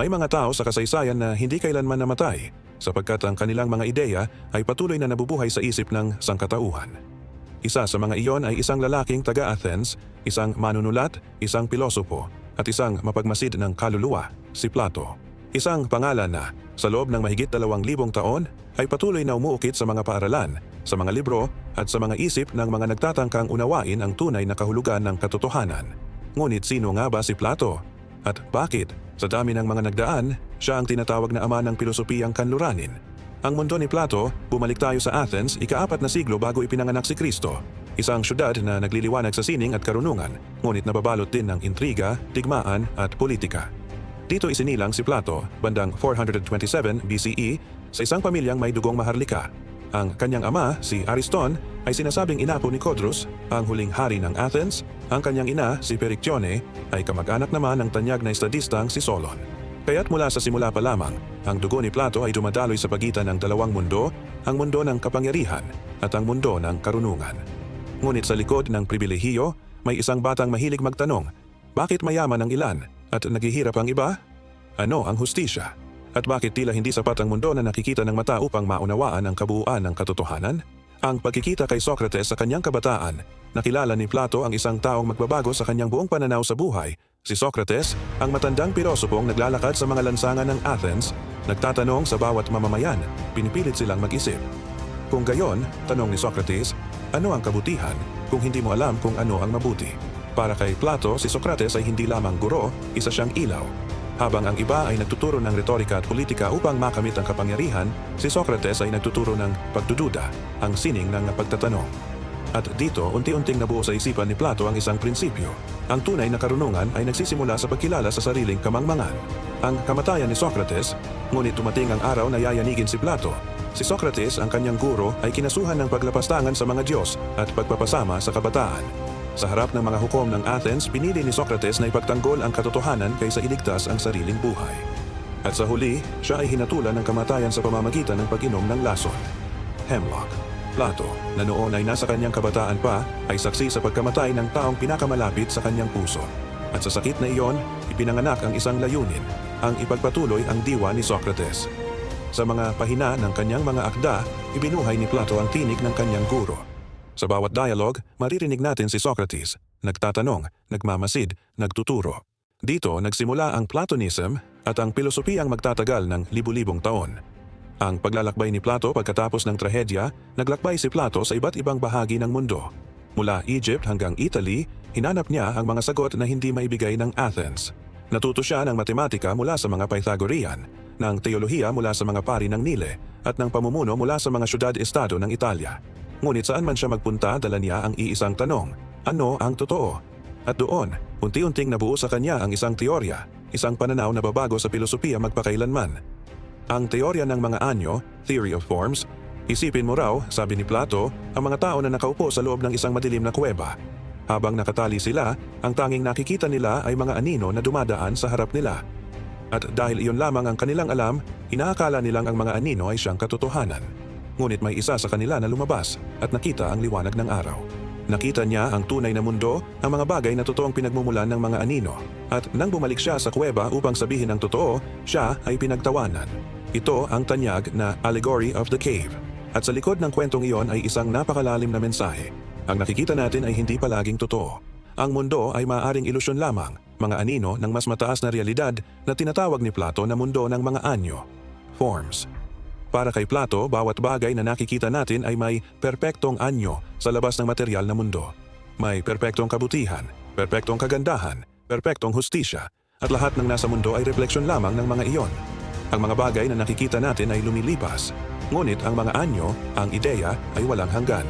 May mga tao sa kasaysayan na hindi kailanman namatay sapagkat ang kanilang mga ideya ay patuloy na nabubuhay sa isip ng sangkatauhan. Isa sa mga iyon ay isang lalaking taga-Athens, isang manunulat, isang pilosopo, at isang mapagmasid ng kaluluwa, si Plato. Isang pangalan na, sa loob ng mahigit dalawang libong taon, ay patuloy na umuukit sa mga paaralan, sa mga libro, at sa mga isip ng mga nagtatangkang unawain ang tunay na kahulugan ng katotohanan. Ngunit sino nga ba si Plato? At bakit, sa dami ng mga nagdaan, siya ang tinatawag na ama ng pilosopiyang kanluranin? Ang mundo ni Plato, bumalik tayo sa Athens, ikaapat na siglo bago ipinanganak si Kristo. Isang syudad na nagliliwanag sa sining at karunungan, ngunit nababalot din ng intriga, digmaan at politika. Dito isinilang si Plato, bandang 427 BCE, sa isang pamilyang may dugong maharlika. Ang kanyang ama, si Ariston, ay sinasabing inapo ni Codrus, ang huling hari ng Athens. Ang kanyang ina, si Perictione, ay kamag-anak naman ng tanyag na estadistang si Solon. Kaya't mula sa simula pa lamang, ang dugo ni Plato ay dumadaloy sa pagitan ng dalawang mundo, ang mundo ng kapangyarihan at ang mundo ng karunungan. Ngunit sa likod ng pribilehiyo, may isang batang mahilig magtanong, bakit mayaman ang ilan at naghihirap ang iba? Ano ang hustisya? At bakit tila hindi sapat ang mundo na nakikita ng mata upang maunawaan ang kabuuan ng katotohanan? Ang pagkikita kay Socrates sa kanyang kabataan, nakilala ni Plato ang isang taong magbabago sa kanyang buong pananaw sa buhay. Si Socrates, ang matandang pirosopong naglalakad sa mga lansangan ng Athens, nagtatanong sa bawat mamamayan, pinipilit silang mag-isip. Kung gayon, tanong ni Socrates, ano ang kabutihan kung hindi mo alam kung ano ang mabuti? Para kay Plato, si Socrates ay hindi lamang guro, isa siyang ilaw. Habang ang iba ay nagtuturo ng retorika at politika upang makamit ang kapangyarihan, si Socrates ay nagtuturo ng pagdududa, ang sining ng pagtatanong. At dito, unti-unting nabuo sa isipan ni Plato ang isang prinsipyo. Ang tunay na karunungan ay nagsisimula sa pagkilala sa sariling kamangmangan. Ang kamatayan ni Socrates, ngunit dumating ang araw na yayanigin si Plato. Si Socrates, ang kanyang guro, ay kinasuhan ng paglapastangan sa mga Diyos at pagpapasama sa kabataan. Sa harap ng mga hukom ng Athens, pinili ni Socrates na ipagtanggol ang katotohanan kaysa iligtas ang sariling buhay. At sa huli, siya ay hinatulan ng kamatayan sa pamamagitan ng pag-inom ng lason. Hemlock. Plato, na noon ay nasa kanyang kabataan pa, ay saksi sa pagkamatay ng taong pinakamalapit sa kanyang puso. At sa sakit na iyon, ipinanganak ang isang layunin, ang ipagpatuloy ang diwa ni Socrates. Sa mga pahina ng kanyang mga akda, ibinuhay ni Plato ang tinig ng kanyang guro. Sa bawat dialogue, maririnig natin si Socrates, nagtatanong, nagmamasid, nagtuturo. Dito nagsimula ang Platonism at ang pilosopiyang magtatagal ng libu-libong taon. Ang paglalakbay ni Plato pagkatapos ng trahedya, naglakbay si Plato sa iba't ibang bahagi ng mundo. Mula Egypt hanggang Italy, hinanap niya ang mga sagot na hindi maibigay ng Athens. Natuto siya ng matematika mula sa mga Pythagorean, ng teolohiya mula sa mga pari ng Nile, at ng pamumuno mula sa mga syudad-estado ng Italia. Ngunit saan man siya magpunta, dala niya ang iisang tanong, ano ang totoo? At doon, unti-unting nabuo sa kanya ang isang teorya, isang pananaw na babago sa pilosopiya magpakailanman. Ang teorya ng mga anyo, theory of forms, isipin mo raw, sabi ni Plato, ang mga tao na nakaupo sa loob ng isang madilim na kuweba. Habang nakatali sila, ang tanging nakikita nila ay mga anino na dumadaan sa harap nila. At dahil iyon lamang ang kanilang alam, inaakala nilang ang mga anino ay siyang katotohanan. Ngunit may isa sa kanila na lumabas at nakita ang liwanag ng araw. Nakita niya ang tunay na mundo, ang mga bagay na totoong pinagmumulan ng mga anino. At nang bumalik siya sa kuweba upang sabihin ang totoo, siya ay pinagtawanan. Ito ang tanyag na Allegory of the Cave. At sa likod ng kwentong iyon ay isang napakalalim na mensahe. Ang nakikita natin ay hindi palaging totoo. Ang mundo ay maaaring ilusyon lamang, mga anino ng mas mataas na realidad na tinatawag ni Plato na mundo ng mga anyo, forms. Para kay Plato, bawat bagay na nakikita natin ay may perpektong anyo sa labas ng material na mundo. May perpektong kabutihan, perpektong kagandahan, perpektong hustisya, at lahat ng nasa mundo ay refleksyon lamang ng mga iyon. Ang mga bagay na nakikita natin ay lumilipas, ngunit ang mga anyo, ang ideya, ay walang hanggan.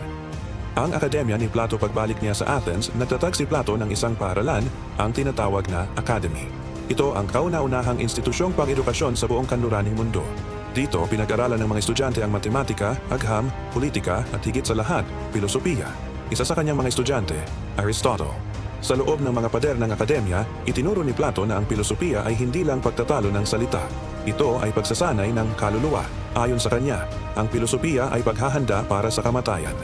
Ang akademya ni Plato pagbalik niya sa Athens, nagtatag si Plato ng isang paaralan, ang tinatawag na Academy. Ito ang kauna-unahang institusyong pang-edukasyon sa buong kanluraning mundo. Dito, pinag-aralan ng mga estudyante ang matematika, agham, politika at higit sa lahat, filosofiya. Isa sa kanyang mga estudyante, Aristotle. Sa loob ng mga pader ng akademya, itinuro ni Plato na ang filosofiya ay hindi lang pagtatalo ng salita. Ito ay pagsasanay ng kaluluwa. Ayon sa kanya, ang filosofiya ay paghahanda para sa kamatayan.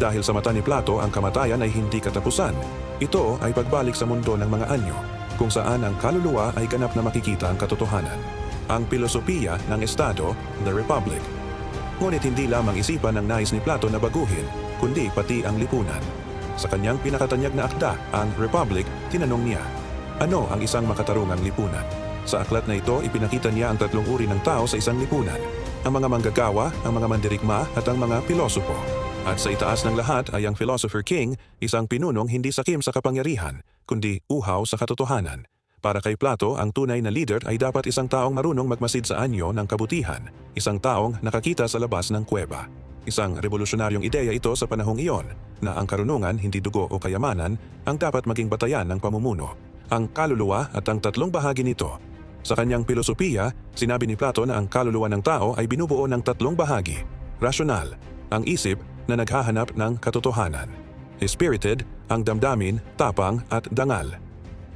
Dahil sa mata ni Plato, ang kamatayan ay hindi katapusan. Ito ay pagbalik sa mundo ng mga anyo. kung saan ang kaluluwa ay ganap na makikita ang katotohanan. Ang pilosopiya ng Estado, the Republic. Ngunit hindi lamang isipan ng nais ni Plato na baguhin, kundi pati ang lipunan. Sa kanyang pinakatanyag na akda, ang Republic, tinanong niya, ano ang isang makatarungang lipunan? Sa aklat na ito, ipinakita niya ang tatlong uri ng tao sa isang lipunan. Ang mga manggagawa, ang mga mandirigma, at ang mga pilosopo. At sa itaas ng lahat ay ang Philosopher King, isang pinunong hindi sakim sa kapangyarihan, kundi uhaw sa katotohanan. Para kay Plato, ang tunay na leader ay dapat isang taong marunong magmasid sa anyo ng kabutihan, isang taong nakakita sa labas ng kuweba. Isang revolusyonaryong ideya ito sa panahong iyon na ang karunungan, hindi dugo o kayamanan, ang dapat maging batayan ng pamumuno. Ang kaluluwa at ang tatlong bahagi nito. Sa kanyang pilosopiya, sinabi ni Plato na ang kaluluwa ng tao ay binubuo ng tatlong bahagi. Rasyonal, ang isip na naghahanap ng katotohanan. Spirited, ang damdamin, tapang at dangal.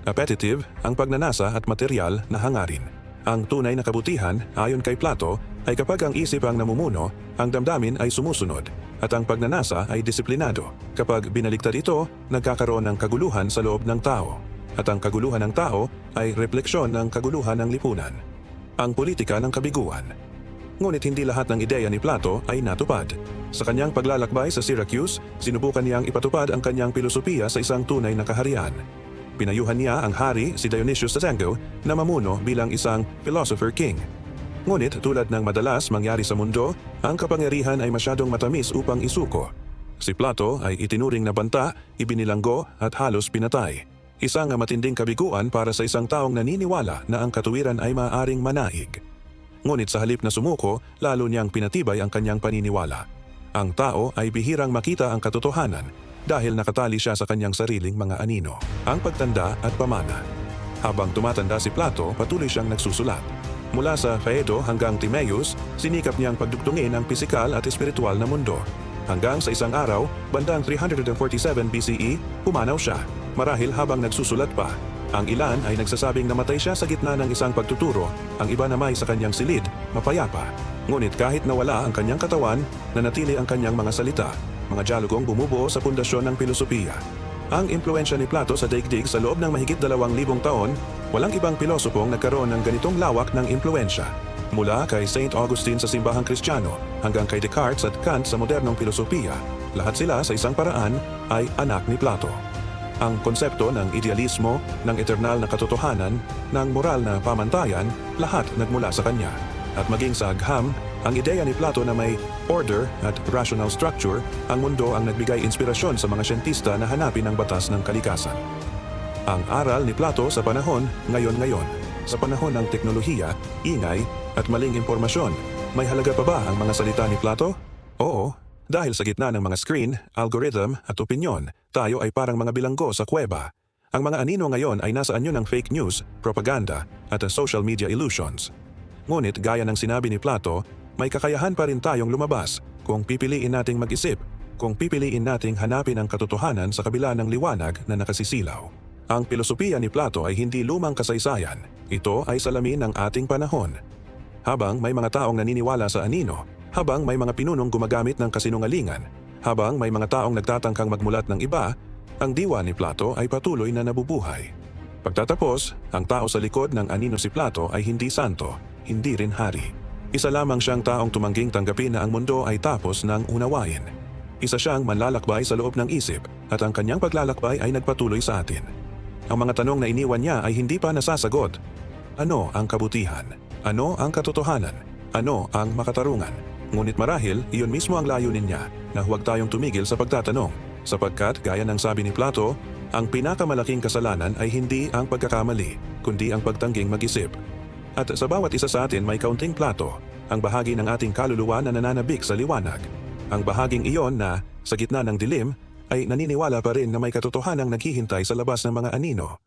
Appetitive, ang pagnanasa at material na hangarin. Ang tunay na kabutihan, ayon kay Plato, ay kapag ang isip ang namumuno, ang damdamin ay sumusunod, at ang pagnanasa ay disiplinado. Kapag binaliktad ito, nagkakaroon ng kaguluhan sa loob ng tao. At ang kaguluhan ng tao ay refleksyon ng kaguluhan ng lipunan. Ang politika ng kabiguan. Ngunit hindi lahat ng ideya ni Plato ay natupad. Sa kanyang paglalakbay sa Syracuse, sinubukan niyang ipatupad ang kanyang pilosopiya sa isang tunay na kaharian. Pinayuhan niya ang hari, si Dionysius Zazengo, na mamuno bilang isang philosopher king. Ngunit tulad ng madalas mangyari sa mundo, ang kapangyarihan ay masyadong matamis upang isuko. Si Plato ay itinuring na banta, ibinilanggo at halos pinatay. Isang matinding kabiguan para sa isang taong naniniwala na ang katuwiran ay maaaring manaig. Ngunit sa halip na sumuko, lalo niyang pinatibay ang kanyang paniniwala. Ang tao ay bihirang makita ang katotohanan dahil nakatali siya sa kanyang sariling mga anino, ang pagtanda at pamana. Habang tumatanda si Plato, patuloy siyang nagsusulat. Mula sa Phaedo hanggang Timaeus, sinikap niyang pagdugtungin ang pisikal at espiritual na mundo. Hanggang sa isang araw, bandang 347 BCE, pumanaw siya, marahil habang nagsusulat pa. Ang ilan ay nagsasabing namatay siya sa gitna ng isang pagtuturo, ang iba namay sa kanyang silid, mapayapa. Ngunit kahit nawala ang kanyang katawan, nanatili ang kanyang mga salita, mga dialogong bumubuo sa pundasyon ng pilosopiya. Ang impluensya ni Plato sa daigdig sa loob ng mahigit dalawang libong taon, walang ibang pilosopong nagkaroon ng ganitong lawak ng impluensya. Mula kay St. Augustine sa simbahang Kristiyano hanggang kay Descartes at Kant sa modernong pilosopiya, lahat sila sa isang paraan ay anak ni Plato. Ang konsepto ng idealismo, ng eternal na katotohanan, ng moral na pamantayan, lahat nagmula sa kanya. At maging sa agham, ang ideya ni Plato na may order at rational structure, ang mundo ang nagbigay inspirasyon sa mga siyentista na hanapin ang batas ng kalikasan. Ang aral ni Plato sa panahon ngayon-ngayon, sa panahon ng teknolohiya, ingay at maling impormasyon, may halaga pa ba ang mga salita ni Plato? Oo, dahil sa gitna ng mga screen, algorithm at opinyon, tayo ay parang mga bilanggo sa kuweba. Ang mga anino ngayon ay nasa anyo ng fake news, propaganda at social media illusions. Ngunit gaya ng sinabi ni Plato, may kakayahan pa rin tayong lumabas kung pipiliin nating mag-isip, kung pipiliin nating hanapin ang katotohanan sa kabila ng liwanag na nakasisilaw. Ang pilosopiya ni Plato ay hindi lumang kasaysayan. Ito ay salamin ng ating panahon. Habang may mga taong naniniwala sa anino, habang may mga pinunong gumagamit ng kasinungalingan, habang may mga taong nagtatangkang magmulat ng iba, ang diwa ni Plato ay patuloy na nabubuhay. Pagtatapos, ang tao sa likod ng anino si Plato ay hindi santo, hindi rin hari. Isa lamang siyang taong tumangging tanggapin na ang mundo ay tapos ng unawain. Isa siyang manlalakbay sa loob ng isip at ang kanyang paglalakbay ay nagpatuloy sa atin. Ang mga tanong na iniwan niya ay hindi pa nasasagot. Ano ang kabutihan? Ano ang katotohanan? Ano ang makatarungan? Ngunit marahil, iyon mismo ang layunin niya na huwag tayong tumigil sa pagtatanong. Sapagkat, gaya ng sabi ni Plato, ang pinakamalaking kasalanan ay hindi ang pagkakamali, kundi ang pagtangging mag-isip. At sa bawat isa sa atin may kaunting Plato, ang bahagi ng ating kaluluwa na nananabik sa liwanag. Ang bahaging iyon na, sa gitna ng dilim, ay naniniwala pa rin na may katotohanang naghihintay sa labas ng mga anino.